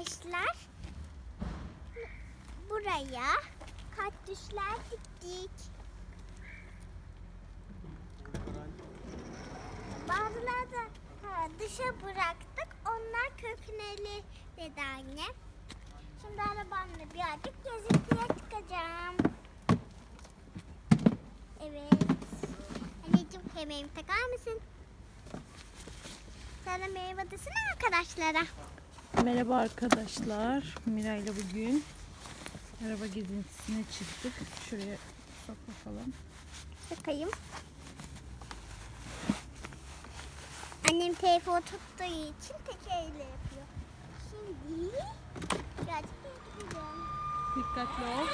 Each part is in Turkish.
arkadaşlar buraya kaktüsler diktik. Bazıları da ha, dışa bıraktık. Onlar kökneli dedi anne. Şimdi arabamla birazcık gezintiye çıkacağım. Evet. Anneciğim kemerimi takar mısın? Sana merhaba desene arkadaşlara. Merhaba arkadaşlar. Mira ile bugün araba gezintisine çıktık. Şuraya sok bakalım. Takayım. Annem telefonu tuttuğu için tek elle yapıyor. Şimdi birazcık. Dikkatli ol.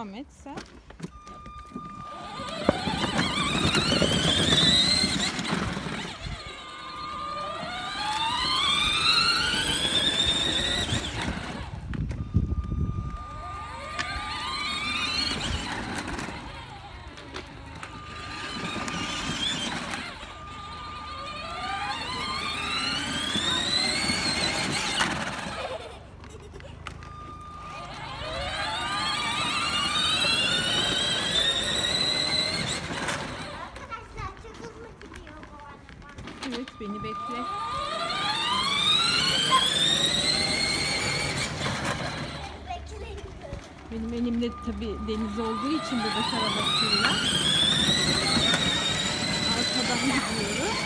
Devam et. Benim tabi deniz olduğu için bebek arabasıyla arkadan gidiyoruz.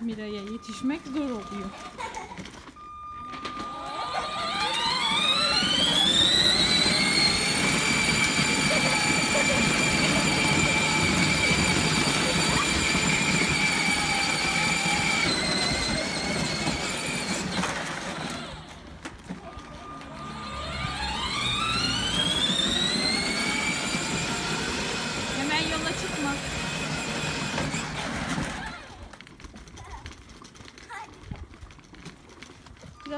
Mira'ya yetişmek zor oluyor.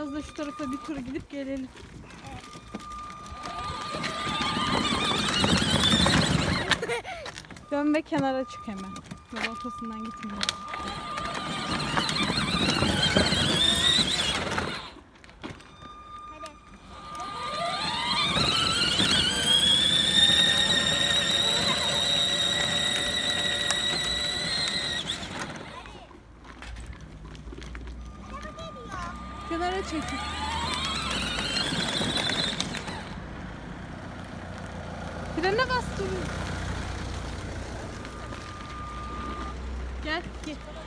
Biraz da şu tarafa bir tur gidip gelelim. Dön ve kenara çık hemen. Yol ortasından gitmiyor. Hadi. Araba geliyor. Kenara çekil. Frene bas dur. Gel gel. Gel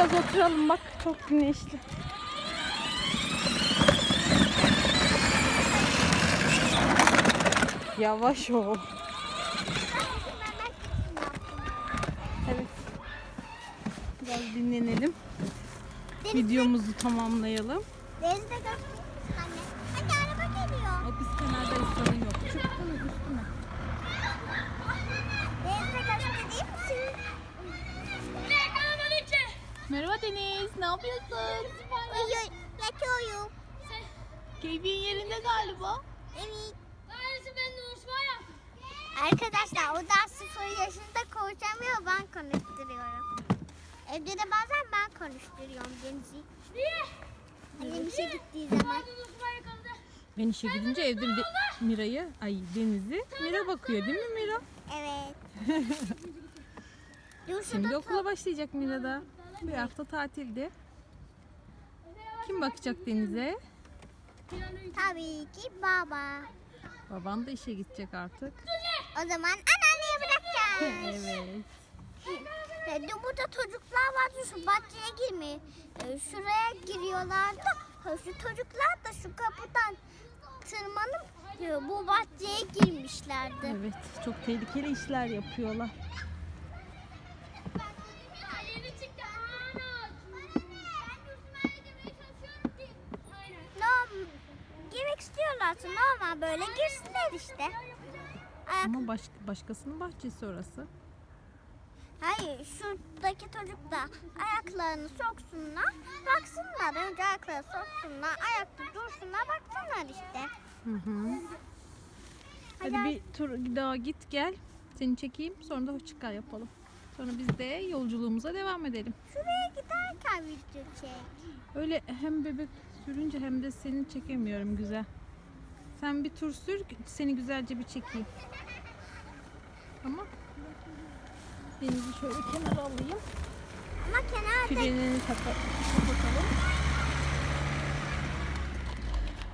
biraz oturalım bak çok güneşli. Yavaş ol. Evet. Biraz dinlenelim. Videomuzu tamamlayalım. Denizde göstereyim anne. Hadi araba geliyor. O biz kenardayız sorun yok. Çık bunu üstüne. Denizde göstereyim misin? Merhaba Deniz, ne yapıyorsun? Uyuyor, yatıyorum. Keyfin yerinde galiba. Evet. Öyleyse ben de yaptım. Arkadaşlar o da sıfır yaşında konuşamıyor ben konuşturuyorum. Evde de bazen ben konuşturuyorum Deniz'i. Niye? Annem işe gittiği zaman. Ben işe gidince evde de Mira'yı, ay Deniz'i Mira bakıyor değil mi Mira? Evet. Dur Şimdi okula başlayacak Mira da. Bir hafta tatilde. Kim bakacak Deniz'e? tabii ki baba. Baban da işe gidecek artık. O zaman anneanneye bırakacağız. Evet. E, burada çocuklar vardı şu bahçeye girmiyor. E, şuraya giriyorlardı. Ha, şu çocuklar da şu kapıdan tırmanıp e, bu bahçeye girmişlerdi. Evet, çok tehlikeli işler yapıyorlar. İstiyorlarsa normal böyle girsinler işte. Ayak, Ama baş, başkasının bahçesi orası. hayır şuradaki çocuk da ayaklarını soksunlar. Baksınlar önce ayaklarını soksunlar. Ayakta dursunlar baksınlar işte. Hı hı. Hadi Hadi. bir tur daha git gel. Seni çekeyim sonra da hoşçakal yapalım. Sonra biz de yolculuğumuza devam edelim. Şuraya giderken video çek. Öyle hem bebek sürünce hem de seni çekemiyorum güzel. Sen bir tur sür seni güzelce bir çekeyim. Tamam. Denizi şöyle kenara alayım. Ama kenarda Frenini kapa- kapatalım.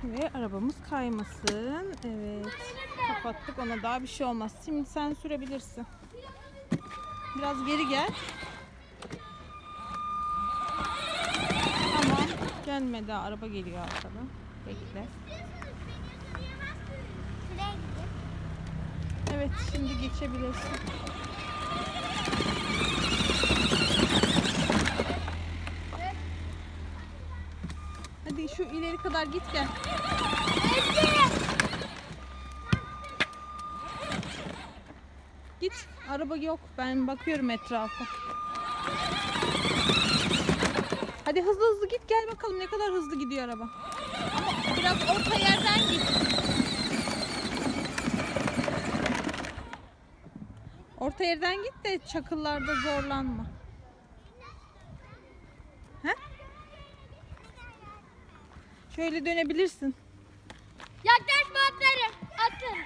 Ve arabamız kaymasın. Evet. Kapattık ona daha bir şey olmaz. Şimdi sen sürebilirsin. Biraz geri gel. Tamam. Gelmedi. Araba geliyor arkadan. Bekle. şuraya gidip Evet şimdi geçebilirsin. Hadi şu ileri kadar git gel. Git. Araba yok. Ben bakıyorum etrafa. Hadi hızlı hızlı git gel bakalım ne kadar hızlı gidiyor araba. Biraz orta yerden git. Orta yerden git de çakıllarda zorlanma. He? Şöyle dönebilirsin. Yaklaşma atlarım. Atlarım.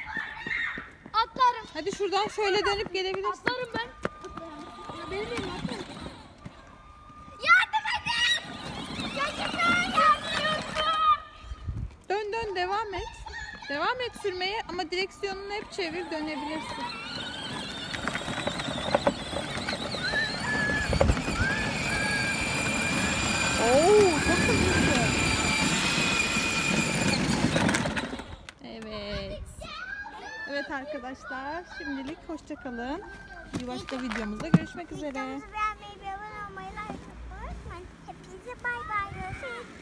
Atlarım. Hadi şuradan şöyle dönüp gelebilirsin. Atlarım ben. Benim benim atlarım. Yardım edin! Çocuklar yardım Dön dön devam et. Devam et sürmeye ama direksiyonunu hep çevir dönebilirsin. Oo, çok hızlısın. Evet. Evet arkadaşlar şimdilik hoşça kalın. Bir başka videomuzda görüşmek üzere. Videomuzu beğenmeyi abone olmayı like atmayı unutmayın. Hepinize bay bay. Hoşçakalın.